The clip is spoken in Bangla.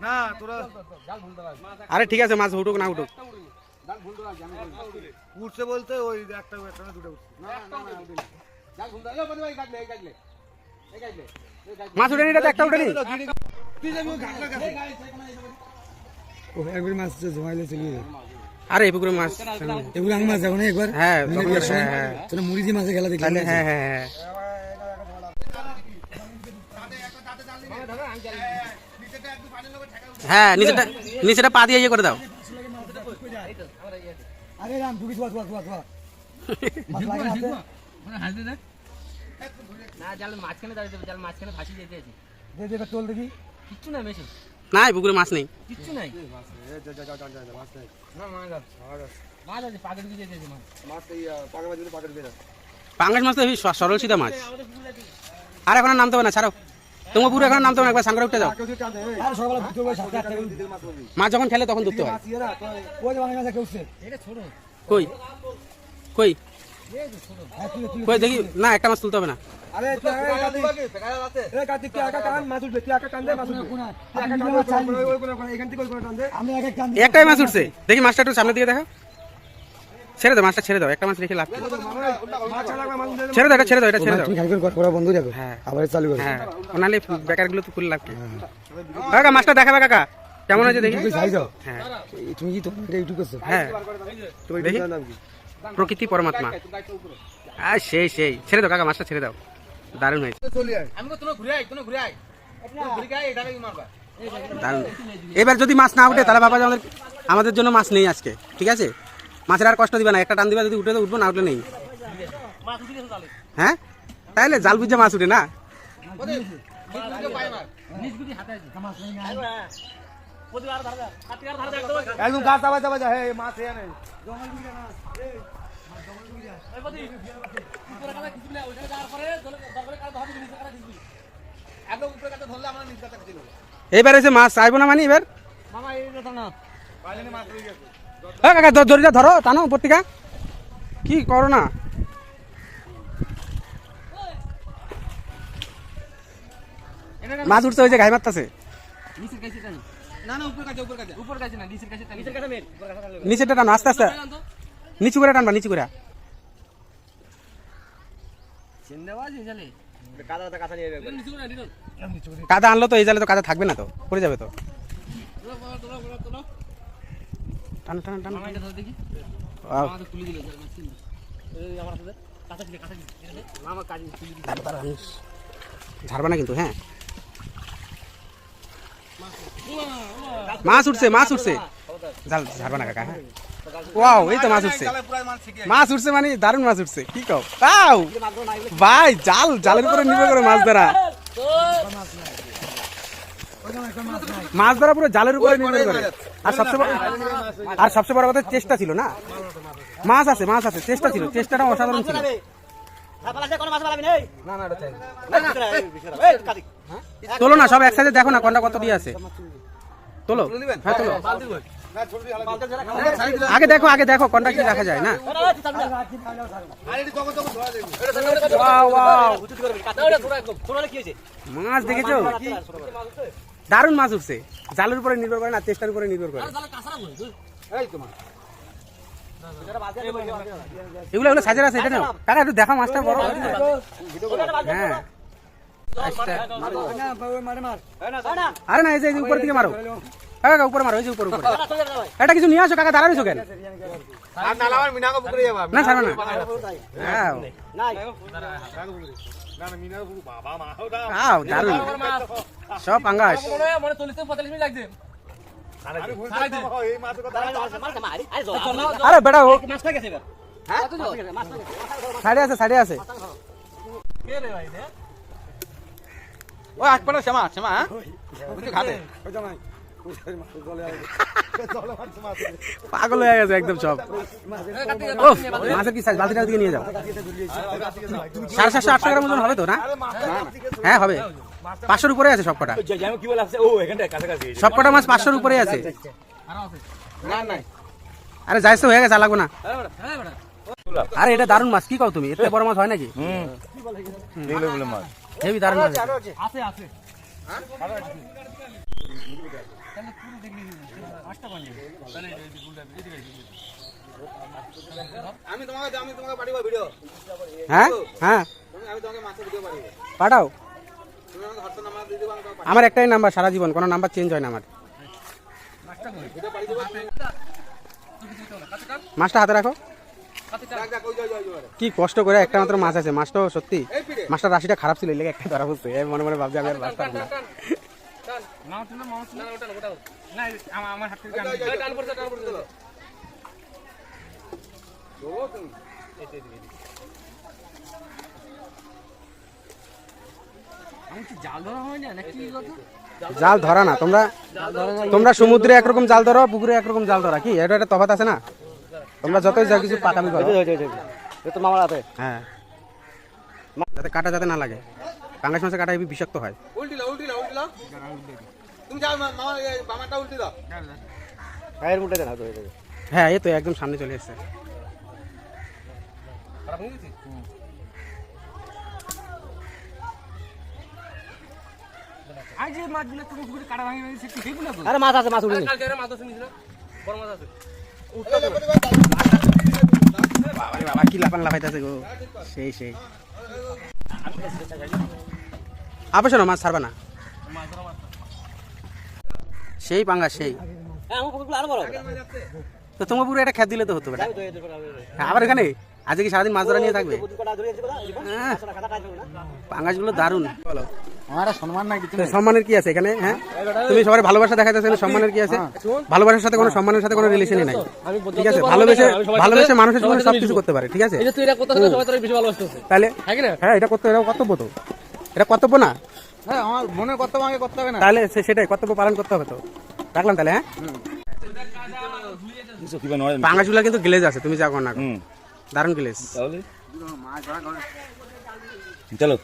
না তোরা আরে ঠিক আছে মাছ উঠুক না উঠুক। উঠছে বলতে ওই একটা একটা না দুটো উঠছে মাছ উঠেনি এটা একটা উঠেনি একবার মাছ জমাইলে চলে যাবে আরে এই পুকুরে মাছ। এগুলো আমি মাছ যাব না একবার। হ্যাঁ হ্যাঁ হ্যাঁ। তোরা মুড়ি দিয়ে মাছের খেলা তাহলে হ্যাঁ হ্যাঁ হ্যাঁ। হ্যাঁ নিচেটা নিচেটা পা দিয়ে ইয়ে করে দাও। আরে রাম ঢুকি ধোয়া ধোয়া ধোয়া ধোয়া। মাছ লাগে হাতে না জাল মাঝখানে দাঁড়িয়ে দেবে জাল মাঝখানে ভাসি যেতে আছে দে দে তোল দেখি। কিচ্ছু নাই না এই পুকুরে মাছ নেই। কিচ্ছু নাই। পাঙ্গাস মাছ তো সরল সিধা মাছ। আর এখন আর নামতে হবে না ছাড়ো। তোমার পুরো এখন নামতে একবার সাংরা উঠতে যাও মাছ যখন খেলে তখন ধরতে হয়। কই? কই? দেখি, না, একটা মাছ তুলতে হবে না। একটাই মাছ উঠছে। দেখি মাছটা একটু সামনে দিকে দেখা। ছেড়ে দাও মাছটা ছেড়ে দাও একটা মাছ রেখে লাভ ছেড়ে দাও এটা ছেড়ে দাও এটা ছেড়ে দাও। তুমি খাইবেন করা বন্ধ রাখো হ্যাঁ। আবার চালু করো। হ্যাঁ ওনালে বেকারগুলো তো খুলে লাভ কি? কাকা মাছটা দেখাবে কাকা কেমন আছে দেখি? হ্যাঁ। তুমি কি তোমার এটা ইউটিউব করছ? হ্যাঁ। দেখি। প্রকৃতি পরমাত্মা। আর সেই সেই। ছেড়ে দাও কাকা মাছটা ছেড়ে দাও। দারুণ হয়েছে। আমি তো ঘুরে আই তোমার ঘুরে আই দারুণ। এবার যদি মাছ না উঠে তাহলে বাবা আমাদের আমাদের জন্য মাছ নেই আজকে ঠিক আছে? মাছের আর কষ্ট দিবে না একটা টান দিবে যদি উঠে তো উঠবো না উঠলে নেই। হ্যাঁ? তাইলে জাল বুঝে মাছ উঠে না? একদম গাছ যা মাছ এ নেই এই প্রতি উপরে কাটা কিছু না ওইখানে যাওয়ার পরে জলে দরকারে কাটা ধরবি নিচে কাটা দিবি একদম উপরে কাটা ধরলে আমরা নিচে কাটা দিল এবার এসে মাছ চাইব না মানে এবার? মামা এই না হ্যাঁ কাকা ধরো টানো উপর থেকে কি করো না? মাছ উঠছে ওই যে গায়ে মারতেছে। নিচের কাছে টানি। না না উপরে কাছে উপরে কাছে। উপরে কাছে না নিচের কাছে টানি। নিচের কাছে উপরে কাছে টানলে নিচেটা টানো আস্তে আস্তে। নিচু করে টানবা নিচু করে। কাদা আনলো তো এই জালে তো কাদা থাকবে না তো পড়ে যাবে তো তোলো তোলো তোলো তোলো টানো টানো টানো। মাইটা ধরে দেখি। আও, মামা তো তুলে দিল জালে মাছ কিনবে এই আমার সাথে কাঁচা দিলে কাঁচা দিলে মামা কাজ তুলে দিল। দাঁড়া, দাঁড়া, আনিস। ঝাড়বা না কিন্তু হ্যাঁ। মাছ উঠছে মাছ উঠছে। জাল ঝাড়বা না কাকা হ্যাঁ। ওয়াও এই তো মাছ উঠছে। মাছ উঠছে মানে দারুণ মাছ উঠছে কি কও? তাও! ভাই জাল জালের উপরে নির্ভর করে মাছ ধরা। মাছ ধরা পুরো জালের উপরে নির্ভর করে আর সবচেয়ে বড় আর সবচেয়ে বড় কথা চেষ্টা ছিল না মাছ আছে মাছ আছে চেষ্টা ছিল চেষ্টাটা অসাধারণ ছিল তোলো না সব একসাথে দেখো না কোনটা কত দিয়ে আছে তোলো হ্যাঁ তোলো আগে দেখো আগে দেখো কোনটা কি দেখা যায় না. মাছ দেখেছ দারুণ মাছ উঠছে। জালের উপরে নির্ভর করে না চেষ্টার উপরে নির্ভর করে। এগুলো এগুলো সাজার আছে এটা কাকা একটু দেখো মাছটা বড়। হ্যাঁ। আচ্ছা। আরে না এই যে এই যে দিকে মারো। কাকা উপরে মারো এই যে উপরে উপরে। এটা কিছু নিয়ে আসো কাকা দাঁড়াইছো কেন? না ছাড়ো না। সব পাঙ্গাস। মনে হয় মনে আরে ভুল এই মাছের বেটা হ্যাঁ গেছে সাইডে আছে সাইডে আছে। কে রে ভাই রে ও আট পাটা শ্যামা শ্যামা হ্যাঁ বুঝলি খাবে পাগল হয়ে গেছে একদম সব। মাছের কি সাইজ বালতিটার দিকে নিয়ে যাও? সাড়ে সাতশো আটশো গ্রাম ওজন হবে তো না? হ্যাঁ হবে। পাঁচশোর উপরে আছে সবকটা। সবকটা মাছ পাঁচশোর উপরে আছে। না না আরে যাইছে হয়ে গেছে লাগবে না। আরে এটা দারুণ মাছ কি কও তুমি? এতে বড় মাছ হয় নাকি? এগুলো বলে মাছ হেভি দারুণ মাছ। আছে আছে। আমি তোমাকে আমি তোমাকে পাঠিয়ে ভিডিও হ্যাঁ? হ্যাঁ? আমি তোমাকে মাছের ভিডিও পাঠিয়ে পাঠাও। আমার একটাই নাম্বার সারা জীবন। কোনো নাম্বার চেঞ্জ হয় না আমার। মাছটা হাতে রাখো। কি কষ্ট করে একটা মাত্র মাছ আছে মাছটা সত্যি। মাছটার রাশিটা খারাপ ছিল লেগে একটা ধরা পড়ছে। মনে মনে ভাবছি আমি আর মাছ পারব জাল ধরা না তোমরা তোমরা সমুদ্রে একরকম জাল ধরো পুকুরে একরকম জাল ধরা কি? এটা একটা তফাত আছে না? তোমরা যতই যা কিছু পাকামি করো। তো মামার হাতে। হ্যাঁ। যাতে কাটা যাতে না লাগে। পাঙ্গাস মাছের কাটা হেবি বিষাক্ত হয়। উল্টি দাও উল্টি দাও উল্টি দাও তুমি যাও মামা বামাটা উল্টি দাও। গায়ের মুঠে দেন হাতে হ্যাঁ এই তো একদম সামনে চলে এসছে। আরে মাছ আছে মাছ উঠে কালকে আরে মাছ আছে নিছিল বড় মাছ আছে। বাবা কি লাফাইতেছে গো? সেই সেই। মাছ ছাড়বা না সেই পাঙ্গা সেই তো তোমার পুরো একটা খেত দিলে তো হতো আবার এখানে? আজকে কি সারাদিন মাছ ধরা নিয়ে থাকবে? হ্যাঁ। পাঙ্গাসগুলো দারুণ। আমার সম্মান নাই কিছু সম্মানের কি আছে এখানে? হ্যাঁ? তুমি সবার ভালোবাসা দেখাইতেছো সম্মানের কি আছে? ভালোবাসার সাথে কোনো সম্মানের সাথে কোনো রিলেশনই নাই। ঠিক আছে? ভালোবেসে ভালোবেসে মানুষের জীবনে সব কিছু করতে পারে ঠিক আছে? এই তুই এটা করতে সবাই তোর বেশি ভালোবাসতেছে তাহলে হ্যাঁ কি না? হ্যাঁ এটা করতে এটা কর্তব্য তো। এটা কর্তব্য না? হ্যাঁ আমার মনে কর্তব্য আমাকে করতে হবে না। তাহলে সে- সেটাই কর্তব্য পালন করতে হবে তো। রাখলাম তাহলে হ্যাঁ? পাঙ্গাসগুলো কিন্তু গ্লেজ আছে তুমি যা কর না দারুণ প্লেস তাহলে? চলো।